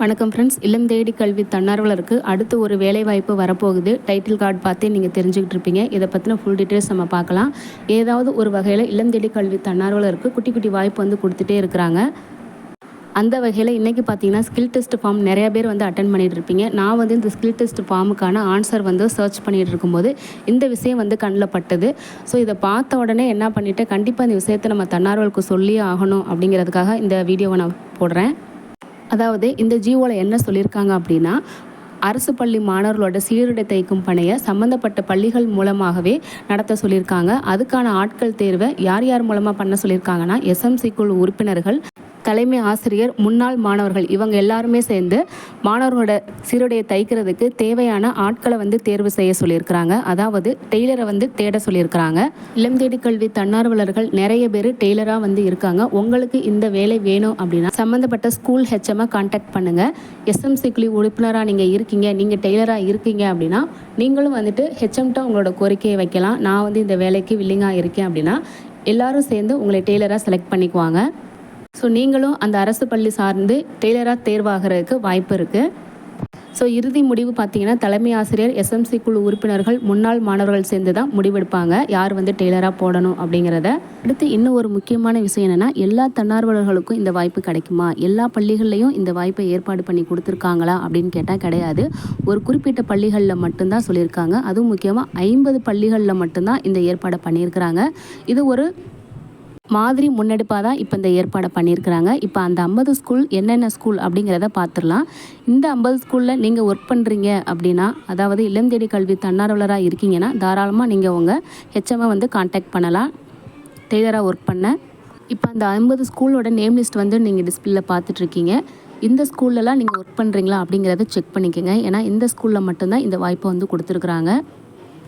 வணக்கம் ஃப்ரெண்ட்ஸ் இல்லம் தேடி கல்வி தன்னார்வலருக்கு அடுத்து ஒரு வேலைவாய்ப்பு வரப்போகுது. டைட்டில் கார்டு பார்த்தே நீங்கள் தெரிஞ்சுக்கிட்டு இருப்பீங்க. இதை பற்றின ஃபுல் டீட்டெயில்ஸ் நம்ம பார்க்கலாம். ஏதாவது ஒரு வகையில் இல்லம் தேடி கல்வி தன்னார்வலருக்கு குட்டி குட்டி வாய்ப்பு வந்து கொடுத்துட்டே இருக்கிறாங்க. அந்த வகையில் இன்றைக்கி பார்த்தீங்கன்னா ஸ்கில் டெஸ்ட் ஃபார்ம் நிறையா பேர் வந்து அட்டன் பண்ணிகிட்டு இருப்பீங்க. நான் வந்து இந்த ஸ்கில் டெஸ்ட் ஃபார்முக்கான ஆன்சர் வந்து சர்ச் பண்ணிகிட்டு இருக்கும்போது இந்த விஷயம் வந்து கண்ணில் பட்டது. ஸோ இதை பார்த்த உடனே என்ன பண்ணிவிட்டு கண்டிப்பாக இந்த விஷயத்தை நம்ம தன்னார்வலுக்கு சொல்லியே ஆகணும் அப்படிங்கிறதுக்காக இந்த வீடியோவை நான் போடுறேன். அதாவது இந்த ஜியோவில் என்ன சொல்லியிருக்காங்க அப்படின்னா அரசு பள்ளி மாணவர்களோட சீருடை தைக்கும் பணியை சம்மந்தப்பட்ட பள்ளிகள் மூலமாகவே நடத்த சொல்லியிருக்காங்க. அதுக்கான ஆட்கள் தேர்வை யார் யார் மூலமாக பண்ண சொல்லியிருக்காங்கன்னா எஸ்எம்சி குழு உறுப்பினர்கள் தலைமை ஆசிரியர் முன்னாள் மாணவர்கள் இவங்க எல்லாருமே சேர்ந்து மாணவர்களோட சீருடையை தைக்கிறதுக்கு தேவையான ஆட்களை வந்து தேர்வு செய்ய சொல்லியிருக்கிறாங்க. அதாவது டெய்லரை வந்து தேட சொல்லியிருக்கிறாங்க. இளம் தேடி கல்வி தன்னார்வலர்கள் நிறைய பேர் டெய்லராக வந்து இருக்காங்க. உங்களுக்கு இந்த வேலை வேணும் அப்படின்னா சம்மந்தப்பட்ட ஸ்கூல் ஹெச்எம்மை கான்டாக்ட் பண்ணுங்கள் எஸ்எம்சி குழு உறுப்பினராக நீங்கள் இருக்கீங்க நீங்கள் டெய்லராக இருக்கீங்க அப்படின்னா நீங்களும் வந்துட்டு ஹெச்எம்கிட்ட உங்களோட கோரிக்கையை வைக்கலாம். நான் வந்து இந்த வேலைக்கு வில்லிங்காக இருக்கேன் அப்படின்னா எல்லாரும் சேர்ந்து உங்களை டெய்லராக செலக்ட் பண்ணிக்குவாங்க. ஸோ நீங்களும் அந்த அரசு பள்ளி சார்ந்து டெய்லராக தேர்வாகிறதுக்கு வாய்ப்பு இருக்குது ஸோ இறுதி முடிவு பார்த்தீங்கன்னா தலைமை ஆசிரியர் எஸ்எம்சி குழு உறுப்பினர்கள் முன்னாள் மாணவர்கள் சேர்ந்து தான் முடிவெடுப்பாங்க. யார் வந்து டெய்லராக போடணும் அப்படிங்கிறத. அடுத்து இன்னும் ஒரு முக்கியமான விஷயம் என்னென்னா எல்லா தன்னார்வலர்களுக்கும் இந்த வாய்ப்பு கிடைக்குமா? எல்லா பள்ளிகள்லையும் இந்த வாய்ப்பை ஏற்பாடு பண்ணி கொடுத்துருக்காங்களா? அப்படின்னு கேட்டால் கிடையாது. ஒரு குறிப்பிட்ட பள்ளிகளில் மட்டும்தான் சொல்லியிருக்காங்க. அதுவும் முக்கியமாக ஐம்பது பள்ளிகளில் மட்டும்தான் இந்த ஏற்பாடை பண்ணியிருக்கிறாங்க. இது ஒரு மாதிரி முன்னெடுப்பாக தான் இப்போ இந்த ஏற்பாடை பண்ணியிருக்கிறாங்க. இப்போ அந்த ஐம்பது ஸ்கூல் என்னென்ன ஸ்கூல் அப்படிங்கிறத பார்த்துடலாம் இந்த ஐம்பது ஸ்கூலில் நீங்கள் ஒர்க் பண்ணுறீங்க அப்படின்னா அதாவது இளந்தேடி கல்வி தன்னார்வலராக இருக்கீங்கன்னா தாராளமாக நீங்கள் உங்கள் ஹெச்எம்ஐ வந்து காண்டாக்ட் பண்ணலாம். டெய்லராக ஒர்க் பண்ண. இப்போ அந்த ஐம்பது ஸ்கூலோட நேம் லிஸ்ட் வந்து நீங்கள் டிஸ்பிளேல பார்த்துட்ருக்கீங்க இந்த ஸ்கூல்லலாம் நீங்கள் ஒர்க் பண்ணுறீங்களா அப்படிங்கிறத செக் பண்ணிக்கோங்க. ஏன்னா இந்த ஸ்கூலில் மட்டும்தான் இந்த வாய்ப்பை வந்து கொடுத்துருக்குறாங்க.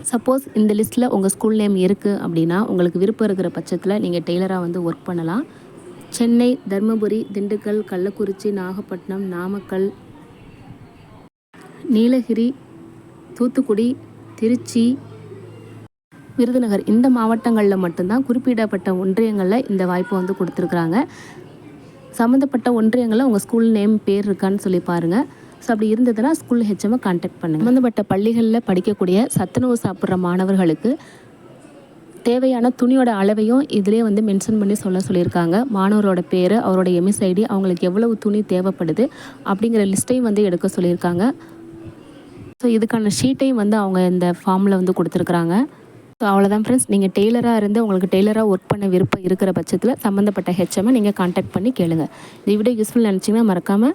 சப்போஸ் இந்த லிஸ்ட்டில் உங்கள் ஸ்கூல் நேம் இருக்குது அப்படின்னா உங்களுக்கு விருப்பம் இருக்கிற பட்சத்தில் நீங்கள் டெய்லராக வந்து ஒர்க் பண்ணலாம். சென்னை தருமபுரி திண்டுக்கல் கள்ளக்குறிச்சி நாகப்பட்டினம் நாமக்கல் நீலகிரி தூத்துக்குடி திருச்சி விருதுநகர் இந்த மாவட்டங்களில் மட்டும்தான் குறிப்பிடப்பட்ட ஒன்றியங்களில் இந்த வாய்ப்பு வந்து கொடுத்துருக்குறாங்க. சம்மந்தப்பட்ட ஒன்றியங்களில் உங்கள் ஸ்கூல் நேம் பேர் இருக்கான்னு சொல்லி பாருங்கள் ஸோ அப்படி இருந்ததுன்னா ஸ்கூல் ஹெச்எம்மை கான்டாக்ட் பண்ணுங்கள் சம்மந்தப்பட்ட பள்ளிகளில் படிக்கக்கூடிய சத்துணவு சாப்பிட்ற மாணவர்களுக்கு தேவையான துணியோட அளவையும் இதிலே வந்து மென்ஷன் பண்ணி சொல்ல சொல்லியிருக்காங்க. மாணவரோட பேர் அவரோட எம்எஸ் ஐடி அவங்களுக்கு எவ்வளவு துணி தேவைப்படுது அப்படிங்கிற லிஸ்ட்டையும் வந்து எடுக்க சொல்லியிருக்காங்க. ஸோ இதுக்கான ஷீட்டையும் வந்து அவங்க இந்த ஃபார்மில் வந்து கொடுத்துருக்குறாங்க. ஸோ அவ்வளோதான் ஃப்ரெண்ட்ஸ் நீங்கள் டெய்லராக இருந்து உங்களுக்கு டெய்லராக ஒர்க் பண்ண விருப்பம் இருக்கிற பட்சத்தில் சம்மந்தப்பட்ட ஹெச்எம்மை நீங்கள் காண்டாக்ட் பண்ணி கேளுங்கள் இந்த வீடியோ யூஸ்ஃபுல் நினச்சிங்கன்னா மறக்காமல்